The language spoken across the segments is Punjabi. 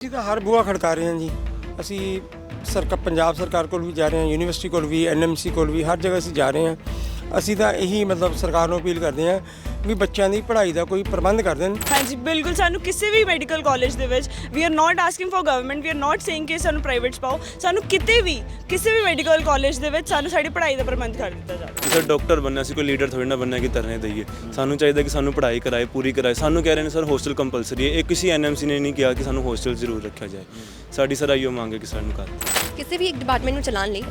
ਅਸੀਂ ਤਾਂ ਹਰ ਬੂਆ ਖੜਕਾ ਰਹੇ ਹਾਂ ਜੀ। ਅਸੀਂ ਸਰਕਾਰ ਪੰਜਾਬ ਸਰਕਾਰ ਕੋਲ ਵੀ ਜਾ ਰਹੇ ਹਾਂ, ਯੂਨੀਵਰਸਿਟੀ ਕੋਲ ਵੀ ਐਨਐਮਸੀ ਕੋਲ ਵੀ, ਹਰ ਜਗ੍ਹਾ ਅਸੀਂ ਜਾ ਰਹੇ ਹਾਂ। ਅਸੀਂ ਤਾਂ ਇਹੀ ਮਤਲਬ ਸਰਕਾਰ ਨੂੰ ਅਪੀਲ ਕਰਦੇ ਹਾਂ ਵੀ ਬੱਚਿਆਂ ਦੀ ਪੜ੍ਹਾਈ ਦਾ ਕੋਈ ਪ੍ਰਬੰਧ ਕਰ ਦੇਣ। ਹਾਂਜੀ ਬਿਲਕੁਲ। ਸਾਨੂੰ ਕਿਸੇ ਵੀ ਮੈਡੀਕਲ ਕਾਲਜ ਦੇ ਵਿੱਚ we are not asking for government we are not saying ਕਿ ਸਾਨੂੰ ਪ੍ਰਾਈਵੇਟ 'ਚ ਪਾਓ। ਸਾਨੂੰ ਕਿਤੇ ਵੀ ਕਿਸੇ ਵੀ ਮੈਡੀਕਲ ਕਾਲਜ ਦੇ ਵਿੱਚ ਸਾਨੂੰ ਸਾਡੀ ਪੜ੍ਹਾਈ ਦਾ ਪ੍ਰਬੰਧ ਕਰ ਦਿੱਤਾ ਜਾਵੇ। ਸਰ ਡਾਕਟਰ ਬਣਨਾ ਸੀ ਕੋਈ ਲੀਡਰ ਥੋੜੀ ਨਾ ਬਣਨਾ ਕਿ ਤਰਨੇ ਦਈਏ। ਸਾਨੂੰ ਚਾਹੀਦਾ ਕਿ ਸਾਨੂੰ ਪੜ੍ਹਾਈ ਕਰਾਏ ਪੂਰੀ ਕਰਾਏ। ਸਾਨੂੰ ਕਹਿ ਰਹੇ ਨੇ ਸਰ ਹੋਸਟਲ ਕੰਪਲਸਰੀ ਹੈ। ਇਹ ਕਿਸੇ ਐਨਐਮਸੀ ਨੇ ਨਹੀਂ ਕਿਹਾ ਕਿ ਸਾਨੂੰ ਹੋਸਟਲ ਜ਼ਰੂਰ ਰੱਖਿਆ ਜਾਏ। ਸਾਡੀ ਸਰ ਆਈਓ ਮੰਗ ਹੈ ਕਿ ਸਾਨੂੰ ਕਰ ਕਿਸੇ ਵੀ ਇੱਕ ਡਿਪਾਰਟਮੈਂਟ ਨੂੰ ਚਲਾਉਣ ਲਈ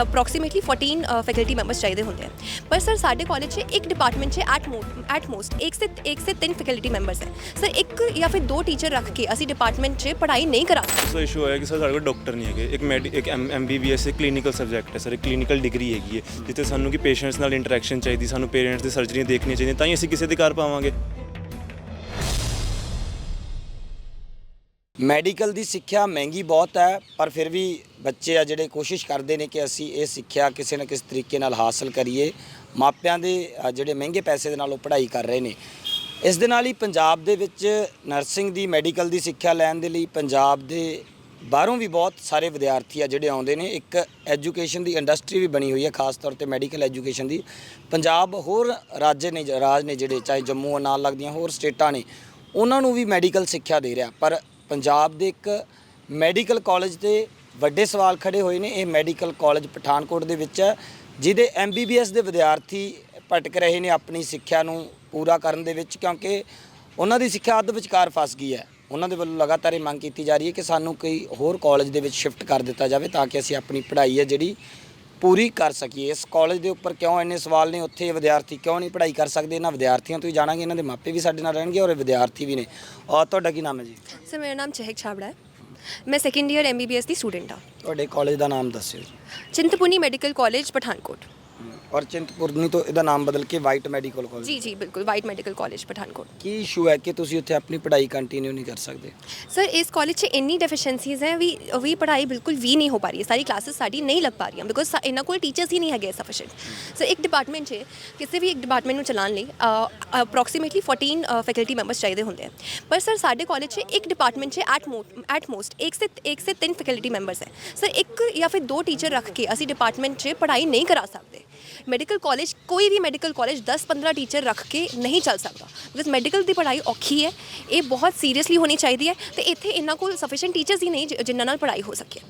ਅਪਰੋਕਸੀਮੇਟਲੀ 14 ਫੈਕਲਟੀ ਮੈਂਬਰਸ ਚਾਹੀਦੇ ਹੁੰਦੇ ਹਨ ਪਰ ਸਰ ਸਾਡੇ ਕਾਲਜ 'ਚ ਇੱਕ ਡਿਪਾਰਟਮੈਂਟ 'ਚ ਐਟ ਐਟ ਮੋਸਟ ਇੱਕ ਸੇ ਇੱਕ ਸੇ ਤਿੰਨ ਫੈਕਲਟੀ ਮੈਂਬਰਸ ਹੈ ਸਰ ਇੱਕ ਜਾਂ ਫਿਰ ਦੋ ਟੀਚਰ ਰੱਖ ਕੇ ਅਸੀਂ ਡਿਪਾਰਟਮੈਂਟ 'ਚ ਪੜ੍ਹਾਈ ਨਹੀਂ ਕਰਾ ਸਕਦੇ। ਸੋ ਇਸ਼ੂ ਹੋਇਆ ਕਿ ਸਰ ਸਾਡੇ ਕੋਲ ਡਾਕਟਰ ਨਹੀਂ ਹੈਗੇ। ਇੱਕ ਮੈਡੀ ਇੱਕ ਐਮਬੀਬੀਐਸ ਇੱਕ ਕਲੀਨਿਕਲ ਸਬਜੈਕਟ ਹੈ ਸਰ ਇੱਕ ਕਲੀਨਿਕਲ ਡਿਗਰੀ ਹੈਗੀ ਹੈ ਜਿੱਥੇ ਸਾਨੂੰ ਕਿ ਪੇਸ਼ੈਂਟਸ ਨਾਲ ਇੰਟਰੈਕਸ਼ਨ ਚਾਹੀਦੀ ਸਾਨੂੰ ਪੇਰੈਂਟਸ ਦੀ ਸਰਜਰੀਆਂ ਦੇਖਣੀਆਂ ਚਾਹੀਦੀਆਂ ਤਾਂ ਹੀ ਅਸੀਂ ਕਿਸੇ ਦੇ ਘਰ ਪਾਵਾਂਗੇ। ਮੈਡੀਕਲ ਦੀ ਸਿੱਖਿਆ ਮਹਿੰਗੀ ਬਹੁਤ ਹੈ ਪਰ ਫਿਰ ਵੀ ਬੱਚੇ ਆ ਜਿਹੜੇ ਕੋਸ਼ਿਸ਼ ਕਰਦੇ ਨੇ ਕਿ ਅਸੀਂ ਇਹ ਸਿੱਖਿਆ ਕਿਸੇ ਨਾ ਕਿਸੇ ਤਰੀਕੇ ਨਾਲ ਹਾਸਲ ਕਰੀਏ। ਮਾਪਿਆਂ ਦੇ ਜਿਹੜੇ ਮਹਿੰਗੇ ਪੈਸੇ ਦੇ ਨਾਲ ਉਹ ਪੜ੍ਹਾਈ ਕਰ ਰਹੇ ਨੇ। ਇਸ ਦੇ ਨਾਲ ਹੀ ਪੰਜਾਬ ਦੇ ਵਿੱਚ ਨਰਸਿੰਗ ਦੀ, ਮੈਡੀਕਲ ਦੀ ਸਿੱਖਿਆ ਲੈਣ ਦੇ ਲਈ ਪੰਜਾਬ ਦੇ ਬਾਹਰੋਂ ਵੀ ਬਹੁਤ ਸਾਰੇ ਵਿਦਿਆਰਥੀ ਆ ਜਿਹੜੇ ਆਉਂਦੇ ਨੇ। ਇੱਕ ਐਜੂਕੇਸ਼ਨ ਦੀ ਇੰਡਸਟਰੀ ਵੀ ਬਣੀ ਹੋਈ ਹੈ, ਖਾਸ ਤੌਰ ਤੇ ਮੈਡੀਕਲ ਐਜੂਕੇਸ਼ਨ ਦੀ। ਪੰਜਾਬ ਹੋਰ ਰਾਜ ਨੇ ਰਾਜ ਨੇ ਜਿਹੜੇ, ਚਾਹੇ ਜੰਮੂ ਨਾਲ ਲੱਗਦੀਆਂ ਹੋਰ ਸਟੇਟਾਂ ਨੇ, ਉਹਨਾਂ ਨੂੰ ਵੀ ਮੈਡੀਕਲ ਸਿੱਖਿਆ ਦੇ ਰਿਹਾ। ਪਰ ਪੰਜਾਬ ਦੇ ਇੱਕ ਮੈਡੀਕਲ ਕਾਲਜ ਤੇ ਵੱਡੇ ਸਵਾਲ ਖੜੇ ਹੋਏ ਨੇ। ਇਹ ਮੈਡੀਕਲ ਕਾਲਜ ਪਠਾਨਕੋਟ ਦੇ ਵਿੱਚ ਹੈ। ਜਿਹਦੇ ਐਮਬੀਬੀਐਸ ਦੇ ਵਿਦਿਆਰਥੀ ਭਟਕ ਰਹੇ ਨੇ ਆਪਣੀ ਸਿੱਖਿਆ ਨੂੰ ਪੂਰਾ ਕਰਨ ਦੇ ਵਿੱਚ, ਕਿਉਂਕਿ ਉਹਨਾਂ ਦੀ ਸਿੱਖਿਆ ਅੱਧ ਵਿਚਕਾਰ ਫਸ ਗਈ ਹੈ। ਉਹਨਾਂ ਦੇ ਵੱਲੋਂ ਲਗਾਤਾਰ ਇਹ ਮੰਗ ਕੀਤੀ ਜਾ ਰਹੀ ਹੈ ਕਿ ਸਾਨੂੰ ਕੋਈ ਹੋਰ ਕਾਲਜ ਦੇ ਵਿੱਚ ਸ਼ਿਫਟ ਕਰ ਦਿੱਤਾ ਜਾਵੇ ਤਾਂ ਕਿ ਅਸੀਂ ਆਪਣੀ ਪੜ੍ਹਾਈ ਹੈ ਜਿਹੜੀ ਪੂਰੀ ਕਰ ਸਕੀਏ। ਇਸ ਕਾਲਜ ਦੇ ਉੱਪਰ ਕਿਉਂ ਇੰਨੇ ਸਵਾਲ ਨੇ? ਉੱਥੇ ਵਿਦਿਆਰਥੀ ਕਿਉਂ ਨਹੀਂ ਪੜ੍ਹਾਈ ਕਰ ਸਕਦੇ? ਇਹਨਾਂ ਵਿਦਿਆਰਥੀਆਂ ਤੋਂ ਹੀ ਜਾਣਾਂਗੇ। ਇਹਨਾਂ ਦੇ ਮਾਪੇ ਵੀ ਸਾਡੇ ਨਾਲ ਰਹਿਣਗੇ ਔਰ ਇਹ ਵਿਦਿਆਰਥੀ ਵੀ ਨੇ। ਔਰ ਤੁਹਾਡਾ ਕੀ ਨਾਮ ਹੈ ਜੀ? ਸਰ, ਮੇਰਾ ਨਾਮ ਚਹਿਕ ਛਾਬੜਾ ਹੈ। ਮੈਂ ਸੈਕੰਡ ਈਅਰ ਐਮਬੀਬੀਐਸ ਦੀ ਸਟੂਡੈਂਟ ਹਾਂ। ਤੁਹਾਡੇ ਕਾਲਜ ਦਾ ਨਾਮ ਦੱਸਿਓ ਜੀ। Chintpurni medical college Pathankot. ਔਰ ਚਿੰਤਪੁਰਨੀ ਤੋਂ ਇਹਦਾ ਨਾਮ ਬਦਲ ਕੇ ਵਾਈਟ ਮੈਡੀਕਲ ਕਾਲਜ ਜੀ ਜੀ ਬਿਲਕੁਲ ਵਾਈਟ ਮੈਡੀਕਲ ਕਾਲਜ ਪਠਾਨਕੋਟ। ਕੀ ਇਸ਼ੂ ਹੈ ਕਿ ਤੁਸੀਂ ਉੱਥੇ ਆਪਣੀ ਪੜ੍ਹਾਈ ਕੰਟੀਨਿਊ ਨਹੀਂ ਕਰ ਸਕਦੇ? ਸਰ ਇਸ ਕਾਲਜ 'ਚ ਇੰਨੀ ਡੈਫੀਸ਼ੀਐਂਸੀਜ਼ ਹੈ ਵੀ ਵੀ ਪੜ੍ਹਾਈ ਬਿਲਕੁਲ ਵੀ ਨਹੀਂ ਹੋ ਪਾ ਰਹੀ ਹੈ। ਸਾਰੀ ਕਲਾਸਿਸ ਸਾਡੀ ਨਹੀਂ ਲੱਗ ਪਾ ਰਹੀਆਂ ਬਿਕੋਜ਼ ਇਹਨਾਂ ਕੋਲ ਟੀਚਰਸ ਹੀ ਨਹੀਂ ਹੈਗੇ ਸਫੀਸ਼ੀਐਂਟ ਸਰ ਇੱਕ ਡਿਪਾਰਟਮੈਂਟ 'ਚ ਕਿਸੇ ਵੀ ਇੱਕ ਡਿਪਾਰਟਮੈਂਟ ਨੂੰ ਚਲਾਉਣ ਲਈ ਅਪਰੋਕਸੀਮੇਟਲੀ 14 ਫੈਕਲਟੀ ਮੈਂਬਰਸ ਚਾਹੀਦੇ ਹੁੰਦੇ ਹਨ ਪਰ ਸਰ ਸਾਡੇ ਕਾਲਜ 'ਚ ਇੱਕ ਡਿਪਾਰਟਮੈਂਟ 'ਚ ਐਟ ਐਟ ਮੋਸਟ ਇੱਕ ਸੇ ਇੱਕ ਸੇ ਤਿੰਨ ਫੈਕਲਟੀ ਮੈਂਬਰਸ ਹੈ। ਸਰ ਇੱਕ ਜਾਂ ਫਿਰ ਦੋ ਟੀਚਰ ਰੱਖ ਕੇ ਅਸੀਂ ਡਿਪਾਰਟਮੈਂਟ 'ਚ ਪੜ੍ਹਾਈ ਨਹੀਂ ਕਰਾ ਸਕਦੇ। ਮੈਡੀਕਲ ਕਾਲਜ ਕੋਈ ਵੀ ਮੈਡੀਕਲ ਕਾਲਜ 10-15 ਟੀਚਰ ਰੱਖ ਕੇ ਨਹੀਂ ਚੱਲ ਸਕਦਾ। ਬਿਕਾਜ਼ ਮੈਡੀਕਲ ਦੀ ਪੜ੍ਹਾਈ ਔਖੀ ਹੈ, ਇਹ ਬਹੁਤ ਸੀਰੀਅਸਲੀ ਹੋਣੀ ਚਾਹੀਦੀ ਹੈ ਤੇ ਇੱਥੇ ਇਹਨਾਂ ਕੋਲ ਸਫੀਸ਼ੀਐਂਟ ਟੀਚਰਸ ਹੀ ਨਹੀਂ ਜਿ- ਜਿਨ੍ਹਾਂ ਨਾਲ ਪੜ੍ਹਾਈ ਹੋ ਸਕੇ।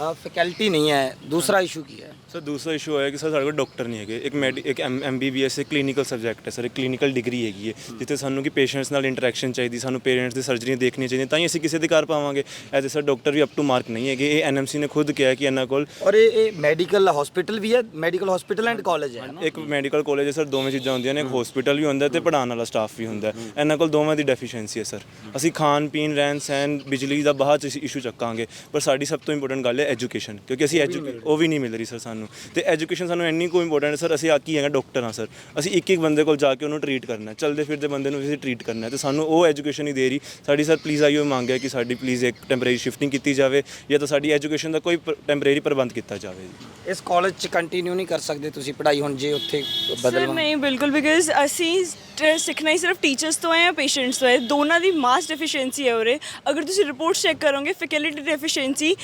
ਫੈਕਲਟੀ ਨਹੀਂ ਹੈ ਦੂਸਰਾ ਇਸ਼ੂ ਕੀ ਹੈ? ਸਰ ਦੂਸਰਾ ਇਸ਼ੂ ਹੋਇਆ ਕਿ ਸਰ ਸਾਡੇ ਕੋਲ ਡਾਕਟਰ ਨਹੀਂ ਹੈਗੇ। ਇੱਕ ਮੈਡੀ ਇੱਕ ਐਮਬੀਬੀਐਸ ਇੱਕ ਕਲੀਨਿਕਲ ਸਬਜੈਕਟ ਹੈ ਸਰ ਇੱਕ ਕਲੀਨਿਕਲ ਡਿਗਰੀ ਹੈਗੀ ਹੈ ਜਿੱਥੇ ਸਾਨੂੰ ਕਿ ਪੇਸ਼ੈਂਟਸ ਨਾਲ ਇੰਟਰੈਕਸ਼ਨ ਚਾਹੀਦੀ ਸਾਨੂੰ ਪੇਰੈਂਟਸ ਦੀ ਸਰਜਰੀਆਂ ਦੇਖਣੀਆਂ ਚਾਹੀਦੀਆਂ ਤਾਂ ਹੀ ਅਸੀਂ ਕਿਸੇ ਦੇ ਘਰ ਪਾਵਾਂਗੇ। ਐਜ਼ ਸਰ ਡਾਕਟਰ ਵੀ ਅਪ ਟੂ ਮਾਰਕ ਨਹੀਂ ਹੈਗੇ। ਇਹ ਐਨਐਮਸੀ ਨੇ ਖੁਦ ਕਿਹਾ ਕਿ ਇਹਨਾਂ ਕੋਲ ਔਰ ਇਹ ਇਹ ਮੈਡੀਕਲ ਹਸਪੀਟਲ ਵੀ ਹੈ ਮੈਡੀਕਲ ਹਸਪੀਟਲ ਐਂਡ ਕਾਲਜ ਹੈ ਇੱਕ ਮੈਡੀਕਲ ਕਾਲਜ ਹੈ ਸਰ ਦੋਵੇਂ ਚੀਜ਼ਾਂ ਹੁੰਦੀਆਂ ਨੇ ਇੱਕ ਹਸਪੀਟਲ ਵੀ ਹੁੰਦਾ ਤੇ ਪੜਾਉਣ ਵਾਲਾ ਸਟਾਫ ਵੀ ਹੁੰਦਾ। ਇਹਨਾਂ ਕੋਲ ਦੋਵਾਂ ਦੀ ਡੈਫੀਸ਼ੀਐਂਸੀ ਹੈ ਸਰ। ਅਸੀਂ ਖਾਣ ਪੀਣ ਰਹਿਣ ਸਹਿਣ ਬਿਜਲੀ ਦਾ ਬਾਅਦ ਚ ਇਸ਼ੂ ਚੱਕਾਂਗੇ। ਪਰ ਸਾਡੀ ਸਭ ਤੋਂ ਇੰਪੋਰਟੈਂਟ ਗੱਲ ਹੈ ਐਜੂਕੇਸ਼ਨ ਕਿਉਂਕਿ ਅਸੀਂ ਐਜੂ ਉਹ ਵੀ ਨਹੀਂ ਮਿਲ ਰਹੀ ਸਰ ਸਾਨੂੰ ਤੇ ਐਜੂਕੇਸ਼ਨ ਸਾਨੂੰ ਇੰਨੀ ਕੋ ਇੰਪੋਰਟੈਂਟ ਹੈ ਸਰ ਅਸੀਂ ਆ ਕੀ ਹੈਗਾ ਡਾਕਟਰ ਹਾਂ ਸਰ ਅਸੀਂ ਇੱਕ ਇੱਕ ਬੰਦੇ ਕੋਲ ਜਾ ਕੇ ਉਹਨੂੰ ਟਰੀਟ ਕਰਨਾ ਹੈ ਚਲਦੇ ਫਿਰਦੇ ਬੰਦੇ ਨੂੰ ਵੀ ਅਸੀਂ ਟਰੀਟ ਕਰਨਾ ਹੈ ਤੇ ਸਾਨੂੰ ਉਹ ਐਜੂਕੇਸ਼ਨ ਨਹੀਂ ਦੇ ਰਹੀ ਸਾਡੀ ਸਰ ਪਲੀਜ਼ ਆਈਓ ਮੰਗ ਹੈ ਕਿ ਸਾਡੀ ਪਲੀਜ਼ ਇੱਕ ਟੈਂਪਰੇਰੀ ਸ਼ਿਫਟਿੰਗ ਕੀਤੀ ਜਾਵੇ ਜਾਂ ਤਾਂ ਸਾਡੀ ਐਜੂਕੇਸ਼ਨ ਦਾ ਕੋਈ ਟੈਂਪਰੇਰੀ ਪ੍ਰਬੰਧ ਕੀਤਾ ਜਾਵੇ ਜੀ ਇਸ ਕਾਲਜ ਚ ਕੰਟੀਨਿਊ ਨਹੀਂ ਕਰ ਸਕਦੇ ਤੁਸੀਂ ਪੜ੍ਹਾਈ ਹੁਣ ਜੇ ਉੱਥੇ ਸਰ ਬਦਲਵਾ ਨਹੀਂ ਬਿਲਕੁਲ ਬਿਕਾਜ਼ ਅਸੀਂ ਟ- ਸਿੱਖਣਾ ਹੀ ਸਿਰਫ ਟੀਚਰਸ ਤੋਂ ਹੈ ਜਾਂ ਪੇਸ਼ੈਂਟਸ ਤੋਂ ਹੈ ਦੋਨਾਂ ਦੀ ਮਾਸ ਡੈਫੀਸ਼ੀਐਂਸੀ ਹੈ ਉਰੇ ਅਗਰ ਤੁਸੀਂ ਰਿਪੋਰਟ ਚੈੱਕ ਕਰੋਗੇ ਫੈਕਲਟੀ ਡੈਫੀਸ਼ੀਐਂਸੀ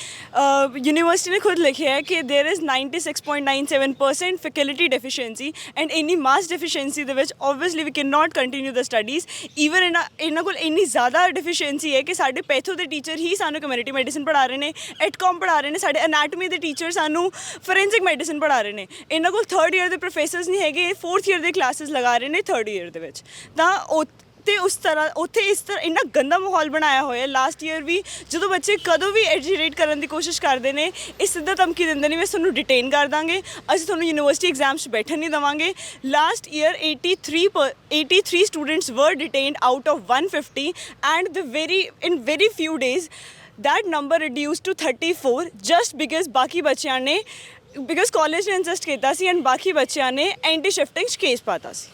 ਯੂਨੀਵਰਸਿਟੀ ਨੇ ਖੁਦ ਲਿਖਿਆ ਹੈ ਕਿ there is 96.97% faculty deficiency and ਇਨੀ ਮਾਸ ਡੈਫੀਸ਼ੀਐਂਸੀ ਦੇ ਵਿੱਚ obviously we can not continue the studies even ਇਹਨਾਂ ਕੋਲ ਇੰਨੀ ਜ਼ਿਆਦਾ ਡੈਫੀਸ਼ੀਐਂਸੀ ਹੈ ਕਿ ਸਾਡੇ ਪੈਥੋ ਦੇ ਟੀਚਰ ਹੀ ਸਾਨੂੰ ਕਮਿਊਨਿਟੀ ਮੈਡੀਸਨ ਪੜ੍ਹਾ ਰਹੇ ਨੇ ਐਟਕਮ ਪੜ੍ਹਾ ਰਹੇ ਨੇ, ਸਾਡੇ ਐਨਾਟਮੀ ਦੇ ਟੀਚਰ ਸਾਨੂੰ ਫੋਰੈਂਸਿਕ ਮੈਡੀਸਨ ਪੜ੍ਹਾ ਰਹੇ ਨੇ। ਇਹਨਾਂ ਕੋਲ 3rd ਈਅਰ ਦੇ ਪ੍ਰੋਫੈਸਰਸ ਨਹੀਂ ਹੈਗੇ 4th ਈਅਰ ਦੇ ਕਲਾਸਿਸ ਲਗਾ ਰਹੇ ਨੇ 3rd ਈਅਰ ਦੇ ਵਿੱਚ। ਤਾਂ ਉਹ ਉਸ ਤਰ੍ਹਾਂ ਉੱਥੇ ਇਸ ਤਰ੍ਹਾਂ ਇੰਨਾ ਗੰਦਾ ਮਾਹੌਲ ਬਣਾਇਆ ਹੋਇਆ ਲਾਸਟ ਈਅਰ ਵੀ ਜਦੋਂ ਬੱਚੇ ਕਦੋਂ ਵੀ ਐਜੀਟੇਟ ਕਰਨ ਦੀ ਕੋਸ਼ਿਸ਼ ਕਰਦੇ ਨੇ ਇਹ ਸਿੱਧਾ ਧਮਕੀ ਦਿੰਦੇ ਨੇ ਮੈਂ ਤੁਹਾਨੂੰ ਡਿਟੇਨ ਕਰ ਦਾਂਗੇ ਅਸੀਂ ਤੁਹਾਨੂੰ ਯੂਨੀਵਰਸਿਟੀ ਐਗਜ਼ਾਮਸ 'ਚ ਬੈਠਣ ਨਹੀਂ ਦਵਾਂਗੇ। Last year 83 per- 83 students were detained out of 150 and the very in very few days that number reduced to 34 just because ਬਾਕੀ ਬੱਚਿਆਂ ਨੇ ਬਿਕਾਜ਼ ਕਾਲਜ ਨੇ ਇਨਸਿਸਟ ਕੀਤਾ ਸੀ ਐਂਡ ਬਾਕੀ ਬੱਚਿਆਂ ਨੇ ਐਂਟੀ ਸ਼ਿਫਟਿੰਗ 'ਚ ਕੇਸ ਪਾਤਾ ਸੀ।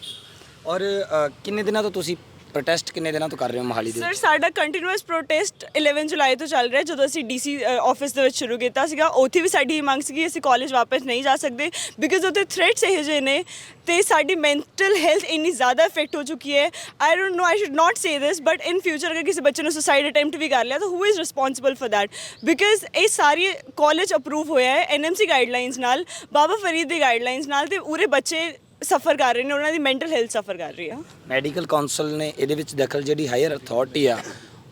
ਔਰ ਅ, ਕਿੰਨੇ ਦਿਨਾਂ ਤੋਂ ਤੁਸੀਂ ਪ੍ਰੋਟੈਸਟ ਕਿੰਨੇ ਦਿਨਾਂ ਤੋਂ ਕਰ ਰਹੇ ਹੋ ਮਹਾਲੀ ਦੇ ਸਰ ਸਾਡਾ ਕੰਟੀਨਿਊਸ ਪ੍ਰੋਟੈਸਟ 11 ਜੁਲਾਈ ਤੋਂ ਚੱਲ ਰਿਹਾ ਜਦੋਂ ਅਸੀਂ ਡੀਸੀ ਆਫਿਸ ਦੇ ਵਿੱਚ ਸ਼ੁਰੂ ਕੀਤਾ ਸੀਗਾ। ਉੱਥੇ ਵੀ ਸਾਡੀ ਇਹ ਮੰਗ ਸੀ ਕਿ ਅਸੀਂ ਕਾਲਜ ਵਾਪਸ ਨਹੀਂ ਜਾ ਸਕਦੇ। ਬਿਕਾਜ਼ ਉਹਦੇ ਥ੍ਰੈਟਸ ਇਹੋ ਜਿਹੇ ਨੇ ਤੇ ਸਾਡੀ ਮੈਂਟਲ ਹੈਲਥ ਇੰਨੀ ਜ਼ਿਆਦਾ ਇਫੈਕਟ ਹੋ ਚੁੱਕੀ ਹੈ। I don't know I should not say this but in future ਅਗਰ ਕਿਸੇ ਬੱਚੇ ਨੂੰ ਸੁਸਾਈਡ ਅਟੈਂਪਟ ਵੀ ਕਰ ਲਿਆ ਤਾਂ who is responsible for that because ਇਹ ਸਾਰੀ ਕਾਲਜ ਅਪਰੂਵ ਹੋਇਆ ਹੈ ਐਨਐਮਸੀ ਗਾਈਡਲਾਈਨਸ ਨਾਲ ਬਾਬਾ ਫਰੀਦ ਦੀ ਗਾਈਡਲਾਈਨਸ ਨਾਲ ਤੇ ਉਰੇ ਬੱਚੇ ਸਫਰ ਕਰ ਰਹੇ ਨੇ ਉਹਨਾਂ ਦੀ ਮੈਂਟਲ ਹੈਲਥ ਸਫਰ ਕਰ ਰਹੀ ਆ। ਮੈਡੀਕਲ ਕਾਉਂਸਲ ਨੇ ਇਹਦੇ ਵਿੱਚ ਦਖਲ ਜਿਹੜੀ ਹਾਇਰ ਅਥਾਰਟੀ ਆ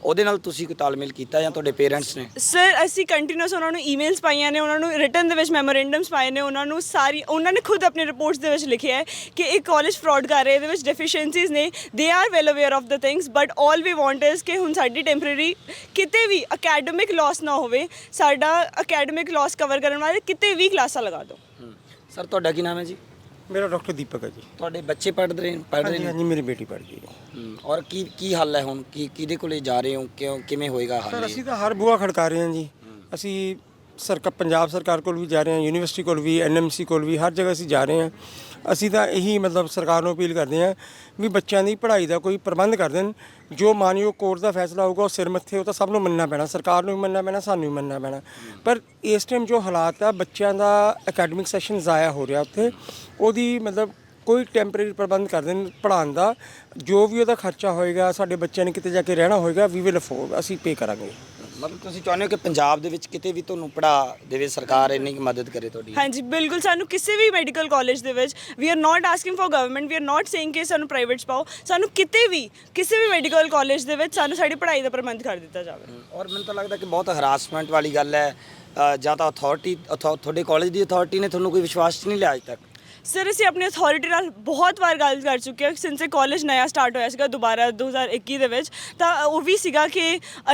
ਉਹਦੇ ਨਾਲ ਤੁਸੀਂ ਕੋਈ ਤਾਲਮੇਲ ਕੀਤਾ ਜਾਂ ਤੁਹਾਡੇ ਪੇਰੈਂਟਸ ਨੇ? ਸਰ ਅਸੀਂ ਕੰਟੀਨਿਊਸ ਉਹਨਾਂ ਨੂੰ ਈਮੇਲਸ ਪਾਈਆਂ ਨੇ ਉਹਨਾਂ ਨੂੰ ਰਿਟਨ ਦੇ ਵਿੱਚ ਮੈਮੋਰੈਂਡਮਸ ਪਾਏ ਨੇ ਉਹਨਾਂ ਨੂੰ ਸਾਰੀ ਉਹਨਾਂ ਨੇ ਖੁਦ ਆਪਣੇ ਰਿਪੋਰਟਸ ਦੇ ਵਿੱਚ ਲਿਖਿਆ ਹੈ ਕਿ ਇਹ ਕਾਲਜ ਫਰਾਡ ਕਰ ਰਿਹਾ ਇਹਦੇ ਵਿੱਚ ਡੈਫੀਸ਼ੀਐਂਸੀਜ਼ ਨੇ they are well aware of the things but all we want is ਕਿ ਹੁਣ ਸਾਡੀ ਟੈਂਪਰੇਰੀ ਕਿਤੇ ਵੀ ਅਕੈਡਮਿਕ ਲਾਸ ਨਾ ਹੋਵੇ ਸਾਡਾ ਅਕੈਡਮਿਕ ਲਾਸ ਕਵਰ ਕਰਨ ਵਾਲੇ ਕਿਤੇ ਵੀ ਕਲਾਸਾਂ ਲਗਾ ਦਿਓ। ਸਰ ਤੁਹਾਡਾ ਕੀ ਨਾਮ ਹੈ ਜੀ? ਮੇਰਾ ਡਾਕਟਰ ਦੀਪਕ ਹੈ ਜੀ। ਤੁਹਾਡੇ ਬੱਚੇ ਪੜ੍ਹ ਰਹੇ ਪੜ੍ਹ ਰਹੇ ਹਾਂਜੀ ਨੇ? ਹਾਂਜੀ ਮੇਰੀ ਬੇਟੀ ਪੜ੍ਹ ਗਈ ਹੈ। ਹਮ, ਔਰ ਕੀ ਕੀ ਹੱਲ ਹੈ ਹੁਣ? ਕੀ ਕਿਹਦੇ ਕੋਲੇ ਜਾ ਰਹੇ ਹੋ? ਕਿਉਂ ਕਿਵੇਂ ਹੋਏਗਾ ਹੱਲ ਸਰ ਇਹ? ਅਸੀਂ ਤਾਂ ਹਰ ਬੂਆ ਖੜਕਾ ਰਹੇ ਹਾਂ ਜੀ। ਅਸੀਂ ਸਰਕਾਰ ਪੰਜਾਬ ਸਰਕਾਰ ਕੋਲ ਵੀ ਜਾ ਰਹੇ ਹਾਂ ਯੂਨੀਵਰਸਿਟੀ ਕੋਲ ਵੀ ਐਨਐਮਸੀ ਕੋਲ ਵੀ ਹਰ ਜਗ੍ਹਾ ਅਸੀਂ ਜਾ ਰਹੇ ਹਾਂ। ਅਸੀਂ ਤਾਂ ਇਹੀ ਮਤਲਬ ਸਰਕਾਰ ਨੂੰ ਅਪੀਲ ਕਰਦੇ ਹਾਂ ਵੀ ਬੱਚਿਆਂ ਦੀ ਪੜ੍ਹਾਈ ਦਾ ਕੋਈ ਪ੍ਰਬੰਧ ਕਰ ਦੇਣ, ਜੋ ਮਾਨਯੋਗ ਕੋਰਟ ਦਾ ਫੈਸਲਾ ਹੋਊਗਾ ਉਹ ਸਿਰ ਮੱਥੇ, ਉਹ ਤਾਂ ਸਭ ਨੂੰ ਮੰਨਣਾ ਪੈਣਾ, ਸਰਕਾਰ ਨੂੰ ਵੀ ਮੰਨਣਾ ਪੈਣਾ, ਸਾਨੂੰ ਵੀ ਮੰਨਣਾ ਪੈਣਾ। ਪਰ ਇਸ ਟਾਈਮ ਜੋ ਹਾਲਾਤ ਆ, ਬੱਚਿਆਂ ਦਾ ਅਕੈਡਮਿਕ ਸੈਸ਼ਨ ਜ਼ਾਇਆ ਹੋ ਰਿਹਾ ਉੱਥੇ, ਉਹਦੀ ਮਤਲਬ ਕੋਈ ਟੈਂਪਰੇਰੀ ਪ੍ਰਬੰਧ ਕਰ ਦੇਣ ਪੜ੍ਹਾਉਣ ਦਾ, ਜੋ ਵੀ ਉਹਦਾ ਖਰਚਾ ਹੋਏਗਾ, ਸਾਡੇ ਬੱਚਿਆਂ ਨੇ ਕਿਤੇ ਜਾ ਕੇ ਰਹਿਣਾ ਹੋਏਗਾ ਵੀ ਵਿਲ ਅਫੋਰਡ ਅਸੀਂ ਪੇ ਕਰਾਂਗੇ। ਮਤਲਬ ਤੁਸੀਂ ਚਾਹੁੰਦੇ ਹੋ ਕਿ ਪੰਜਾਬ ਦੇ ਵਿੱਚ ਕਿਤੇ ਵੀ ਤੁਹਾਨੂੰ ਪੜਾ ਦੇਵੇ ਸਰਕਾਰ ਇੰਨੀ ਕੁ ਮਦਦ ਕਰੇ ਤੁਹਾਡੀ? ਹਾਂਜੀ ਬਿਲਕੁਲ ਸਾਨੂੰ ਕਿਸੇ ਵੀ ਮੈਡੀਕਲ ਕਾਲਜ ਦੇ ਵਿੱਚ we are not asking for government we are not saying ਕਿ ਸਾਨੂੰ ਪ੍ਰਾਈਵੇਟ ਚ ਪਾਓ ਸਾਨੂੰ ਕਿਤੇ ਵੀ ਕਿਸੇ ਵੀ ਮੈਡੀਕਲ ਕਾਲਜ ਦੇ ਵਿੱਚ ਸਾਨੂੰ ਸਾਡੀ ਪੜ੍ਹਾਈ ਦਾ ਪ੍ਰਬੰਧ ਕਰ ਦਿੱਤਾ ਜਾਵੇ। ਔਰ ਮੈਨੂੰ ਤਾਂ ਲੱਗਦਾ ਕਿ ਬਹੁਤ ਹਰਾਸਮੈਂਟ ਵਾਲੀ ਗੱਲ ਹੈ ਅ, ਜਾਂ ਤਾਂ ਅਥਾਰਟੀ ਤੁਹਾਡੇ ਕਾਲਜ ਦੀ ਅਥਾਰਟੀ ਨੇ ਤੁਹਾਨੂੰ ਕੋਈ ਵਿਸ਼ਵਾਸ 'ਚ ਨਹੀਂ ਲਿਆ ਅਜੇ ਤੱਕ? ਸਰ ਅਸੀਂ ਆਪਣੀ ਅਥਾਰਟੀ ਨਾਲ ਬਹੁਤ ਵਾਰ ਗੱਲ ਕਰ ਚੁੱਕੇ ਹਾਂ। ਸਿੰਸ ਇਹ ਕਾਲਜ ਨਵਾਂ ਸਟਾਰਟ ਹੋਇਆ ਸੀਗਾ ਦੁਬਾਰਾ 2021 ਦੇ ਵਿੱਚ ਤਾਂ ਉਹ ਵੀ ਸੀਗਾ ਕਿ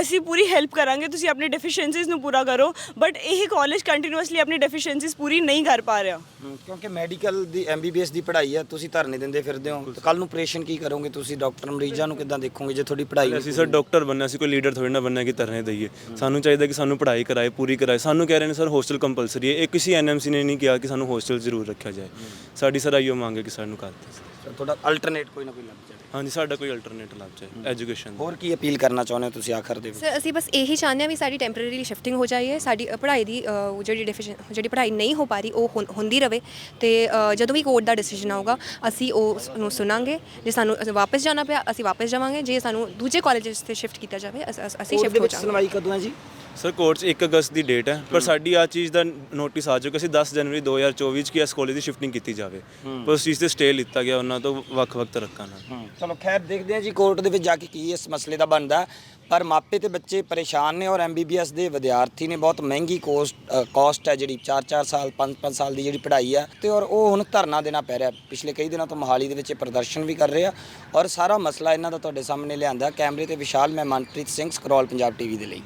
ਅਸੀਂ ਪੂਰੀ ਹੈਲਪ ਕਰਾਂਗੇ ਤੁਸੀਂ ਆਪਣੀ ਡੈਫੀਸ਼ੀਐਂਸੀਜ਼ ਨੂੰ ਪੂਰਾ ਕਰੋ। ਬਟ ਇਹ ਕਾਲਜ ਕੰਟੀਨਿਊਸਲੀ ਆਪਣੀ ਡੈਫੀਸ਼ੀਐਂਸੀਜ਼ ਪੂਰੀ ਨਹੀਂ ਕਰ ਪਾ ਰਿਹਾ। ਕਿਉਂਕਿ ਮੈਡੀਕਲ ਦੀ ਐਮਬੀਬੀਐਸ ਦੀ ਪੜ੍ਹਾਈ ਹੈ ਤੁਸੀਂ ਧਰਨੇ ਦਿੰਦੇ ਫਿਰਦੇ ਹੋ। ਕੱਲ ਨੂੰ ਆਪਰੇਸ਼ਨ ਕੀ ਕਰੋਗੇ ਤੁਸੀਂ? ਡਾਕਟਰ ਮਰੀਜ਼ਾਂ ਨੂੰ ਕਿੱਦਾਂ ਦੇਖੋਗੇ ਜੇ ਤੁਹਾਡੀ ਪੜ੍ਹਾਈ ਅਸੀਂ ਸਰ ਡਾਕਟਰ ਬੰਨਾ ਸੀ ਕੋਈ ਲੀਡਰ ਥੋੜੀ ਨਾ ਬੰਨਾ ਕਿ ਧਰਨੇ ਦਈਏ। ਸਾਨੂੰ ਚਾਹੀਦਾ ਕਿ ਸਾਨੂੰ ਪੜ੍ਹਾਈ ਕਰਾਏ ਪੂਰੀ ਕਰਾਏ। ਸਾਨੂੰ ਕਹਿ ਰਹੇ ਨੇ ਸਰ ਹੋਸਟਲ ਕੰਪਲਸਰੀ ਹੈ। ਇਹ ਕਿਸੇ ਐਨਐਮਸੀ ਨੇ ਨਹੀਂ ਕਿਹਾ ਕਿ ਸਾਨੂੰ ਹੋਸਟਲ ਜ਼ਰੂਰ ਰੱਖਿਆ ਜਾਏ। ਸਾਡੀ ਸਰ ਆਈਓ ਮੰਗ ਹੈ ਕਿ ਸਾਨੂੰ ਕਰ ਦਿੱਤਾ ਤੁਹਾਡਾ ਅਲਟਰਨੇਟ ਕੋਈ ਨਾ ਕੋਈ ਲੱਭ ਜਾਵੇ। ਹਾਂਜੀ ਸਾਡਾ ਕੋਈ ਅਲਟਰਨੇਟ ਲੱਭ ਜਾਏ ਐਜੂਕੇਸ਼ਨ ਹੋਰ ਕੀ ਅਪੀਲ ਕਰਨਾ ਚਾਹੁੰਦੇ ਹੋ ਤੁਸੀਂ ਆਖਰ ਦੇ ਵਿੱਚ? ਸਰ ਅਸੀਂ ਬਸ ਇਹੀ ਚਾਹੁੰਦੇ ਹਾਂ ਵੀ ਸਾਡੀ ਟੈਂਪਰੇਰੀ ਸ਼ਿਫਟਿੰਗ ਹੋ ਜਾਈਏ ਸਾਡੀ ਅ, ਪੜ੍ਹਾਈ ਦੀ ਅ, ਉਹ ਜਿਹੜੀ ਡੈਫੀਸ਼ਨ ਜਿਹੜੀ ਪੜ੍ਹਾਈ ਨਹੀਂ ਹੋ ਪਾ ਰਹੀ ਉਹ ਹੁੰ- ਹੁੰਦੀ ਰਵੇ। ਤੇ ਅ, ਜਦੋਂ ਵੀ ਕੋਰਟ ਦਾ ਡਿਸੀਜਨ ਆਊਗਾ ਅਸੀਂ ਉਸ ਨੂੰ ਸੁਣਾਂਗੇ। ਜੇ ਸਾਨੂੰ ਵਾਪਸ ਜਾਣਾ ਪਿਆ ਅਸੀਂ ਵਾਪਸ ਜਾਵਾਂਗੇ। ਜੇ ਸਾਨੂੰ ਦੂਜੇ ਕਾਲਜਸ ਤੇ ਸ਼ਿਫਟ ਕੀਤਾ ਜਾਵੇ ਅਸ- ਅਸ- ਅਸੀਂ ਕੋਰਟ ਸ਼ਿਫਟ ਹੋ ਵਿੱਚ ਜਾਵਾਂਗੇ। ਸੁਣਵਾਈ ਕਦੋਂ ਹੈ ਜੀ? ਸਰ ਕੋਰਟ 'ਚ 1 ਅਗਸਤ ਦੀ ਡੇਟ ਹੈ ਪਰ ਸਾਡੀ ਆ ਚੀਜ਼ ਦਾ ਨੋਟਿਸ ਆ ਚੁੱਕਾ ਸੀ 10 ਜਨਵਰੀ 2024 ਚ ਕਿ ਇਸ ਕਾਲਜ ਦੀ ਸ਼ਿਫਟਿੰਗ ਕੀਤੀ ਜਾਵੇ। ਪਰ ਉਸ ਚੀਜ਼ ਤੇ ਸਟੇ ਲਿੱਤਾ ਗਿਆ ਉਹਨਾਂ ਤੋਂ ਵੱਖ-ਵੱਖ ਤਰੱਕਾਂ ਨਾਲ। ਚਲੋ ਖੈਰ ਦੇਖਦੇ ਹਾਂ ਜੀ ਕੋਰਟ ਦੇ ਵਿੱਚ ਜਾ ਕੇ ਕੀ ਇਸ ਮਸਲੇ ਦਾ ਬਣਦਾ। ਪਰ ਮਾਪੇ ਤੇ ਬੱਚੇ ਪਰੇਸ਼ਾਨ ਨੇ ਔਰ ਐਮਬੀਬੀਐਸ ਦੇ ਵਿਦਿਆਰਥੀ ਨੇ ਬਹੁਤ ਮਹਿੰਗੀ ਕੋਸਟ ਕਾਸਟ ਹੈ ਜਿਹੜੀ 4-4 ਸਾਲ 5-5 ਸਾਲ ਦੀ ਜਿਹੜੀ ਪੜ੍ਹਾਈ ਹੈ ਤੇ ਔਰ ਉਹ ਹੁਣ ਧਰਨਾ ਦੇਣਾ ਪੈ ਰਿਹਾ। ਪਿਛਲੇ ਕਈ ਦਿਨਾਂ ਤੋਂ ਮੋਹਾਲੀ ਦੇ ਵਿੱਚ ਇਹ ਪ੍ਰਦਰਸ਼ਨ ਵੀ ਕਰ ਰਹੇ ਆ ਔਰ ਸਾਰਾ ਮਸਲਾ ਇਹਨਾਂ ਦਾ ਤੁਹਾਡੇ ਸਾਹਮਣੇ ਲਿਆਂਦਾ। ਕੈਮਰੇ ਤੇ ਵਿਸ਼ਾਲ ਮੈਂ ਮਨਪ੍ਰੀਤ ਸਿੰਘ ਸਕਰੋਲ ਪੰਜਾਬ ਟੀਵੀ ਦੇ ਲਈ।